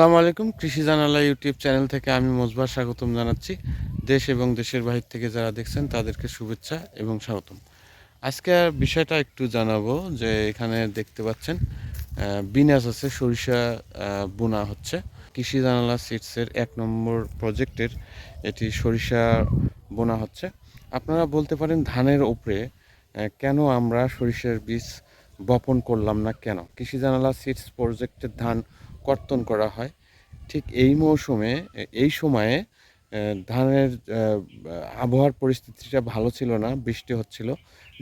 আসসালামু আলাইকুম। কৃষি জানালা ইউটিউব চ্যানেল থেকে আমি মোজবার স্বাগতম জানাচ্ছি। দেশ এবং দেশের বাহির থেকে যারা দেখছেন তাদেরকে শুভেচ্ছা এবং স্বাগতম। আজকে বিষয়টা একটু জানাব যে এখানে দেখতে পাচ্ছেন বিনাজ আছে সরিষা বোনা হচ্ছে। কৃষি জানালা সিটসের এক নম্বর প্রজেক্টের এটি সরিষা বোনা হচ্ছে। আপনারা বলতে পারেন ধানের আহ, কেন আমরা সরিষার বীজ বপন করলাম না কেন? কৃষি জানালা সিডস প্রজেক্টের ধান কর্তন করা হয়। ঠিক এই মৌসুমে, এই সময়ে ধানের আবহাওয়ার পরিস্থিতিটা ভালো ছিল না, বৃষ্টি হচ্ছিল।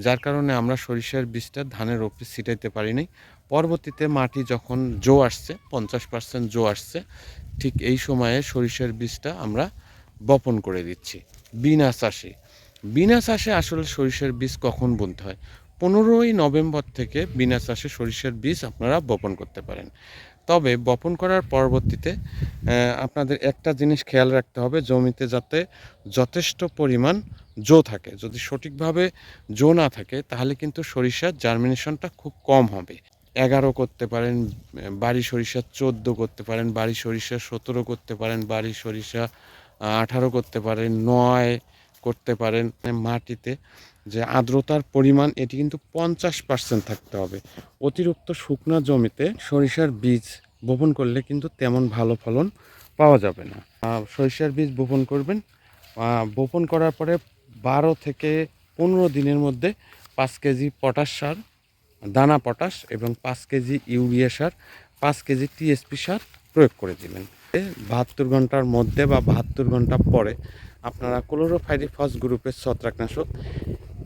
যার কারণে আমরা সরিষার বীজটা ধানের ওপরে ছিটাইতে পারিনি। পরবর্তীতে মাটি যখন জো আসছে, পঞ্চাশ পার্সেন্ট জো আসছে, ঠিক এই সময়ে সরিষার বীজটা আমরা বপন করে দিচ্ছি। বিনা চাষে। বিনা চাষে আসলে সরিষার বীজ কখন বুনতে হয়? পনেরোই নভেম্বর থেকে বিনা চাষে সরিষার বীজ আপনারা বপন করতে পারেন। তবে বপন করার পরবর্তীতে আপনাদের একটা জিনিস খেয়াল রাখতে হবে, জমিতে যাতে যথেষ্ট পরিমাণ জো থাকে। যদি সঠিকভাবে জো না থাকে, তাহলে কিন্তু সরিষার জার্মিনেশনটা খুব কম হবে। এগারো করতে পারেন, বাড়ি সরিষা চোদ্দ করতে পারেন, বাড়ি সরিষা সতেরো করতে পারেন, বাড়ি সরিষা আঠারো করতে পারেন, নয় করতে পারেন, মাটিতে যে আর্দ্রতার পরিমাণ, এটি কিন্তু পঞ্চাশ পার্সেন্ট থাকতে হবে। অতিরিক্ত শুকনা জমিতে সরিষার বীজ বপন করলে কিন্তু তেমন ভালো ফলন পাওয়া যাবে না। সরিষার বীজ বপন করবেন। বপন করার পরে বারো থেকে পনেরো দিনের মধ্যে পাঁচ কেজি পটাশ সার, দানা পটাশ এবং পাঁচ কেজি ইউরিয়া সার, পাঁচ কেজি টিএসপি সার প্রয়োগ করে দিবেন। বাহাত্তর ঘণ্টার মধ্যে বা বাহাত্তর ঘণ্টা পরে আপনারা ক্লোরোফাইরিফস গ্রুপের ছত্রাকনাশক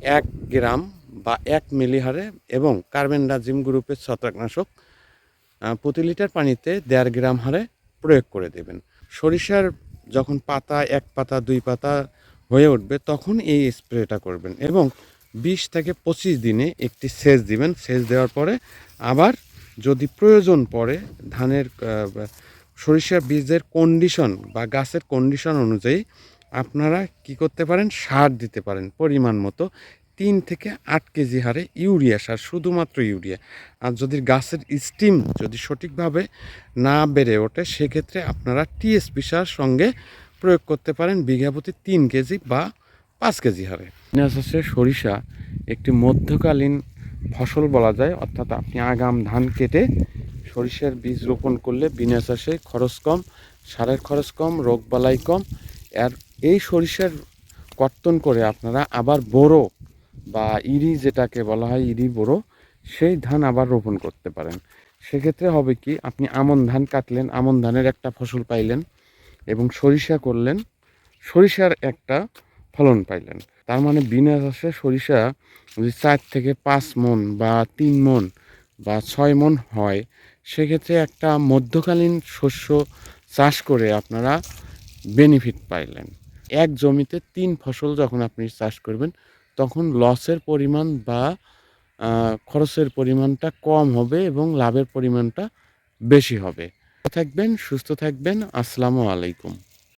এক গ্রাম বা এক মিলি হারে এবং কার্বেন্ডাজিম গ্রুপের ছত্রাকনাশক প্রতি লিটার পানিতে দেড় গ্রাম হারে প্রয়োগ করে দেবেন। সরিষার যখন পাতা এক পাতা, দুই পাতা হয়ে উঠবে, তখন এই স্প্রেটা করবেন এবং বিশ থেকে পঁচিশ দিনে একটি সেচ দিবেন। সেচ দেওয়ার পরে আবার যদি প্রয়োজন পড়ে ধানের সরিষার বীজের কন্ডিশন বা গাছের কন্ডিশন অনুযায়ী আপনারা কি করতে পারেন? সার দিতে পারেন পরিমাণ মতো। তিন থেকে আট কেজি হারে ইউরিয়া সার, শুধুমাত্র ইউরিয়া। আর যদি গাছের স্টিম যদি সঠিকভাবে না বেড়ে ওঠে, সেক্ষেত্রে আপনারা টিএসপি সার সঙ্গে প্রয়োগ করতে পারেন বিঘা প্রতি তিন কেজি বা পাঁচ কেজি হারে। চাষে সরিষা, একটি মধ্যকালীন ফসল বলা যায়, অর্থাৎ আপনি আগাম ধান কেটে সরিষার বীজ রোপণ করলে বিনা চাষে খরচ কম, সারের খরচ কম রোগবালাই কম আর এই সরিষার কর্তন করে আপনারা আবার বোরো বা ইরি যেটাকে বলা হয়, ইরি বোরো, সেই ধান আবার রোপণ করতে পারেন। সেক্ষেত্রে হবে কি, আপনি আমন ধান কাটলেন, আমন ধানের একটা ফসল পাইলেন এবং সরিষা করলেন, সরিষার একটা ফলন পাইলেন। তার মানে বিনা চাষে সরিষা যদি চার থেকে পাঁচ মন বা তিন মন বা ছয় মন হয়, সেক্ষেত্রে একটা মধ্যকালীন শস্য চাষ করে আপনারা বেনিফিট পাইলেন। এক জমিতে তিন ফসল যখন আপনি চাষ করবেন, তখন লসের পরিমাণ বা খরচের পরিমাণটা কম হবে এবং লাভের পরিমাণটা বেশি হবে। থাকবেন, সুস্থ থাকবেন, আসসালামু আলাইকুম।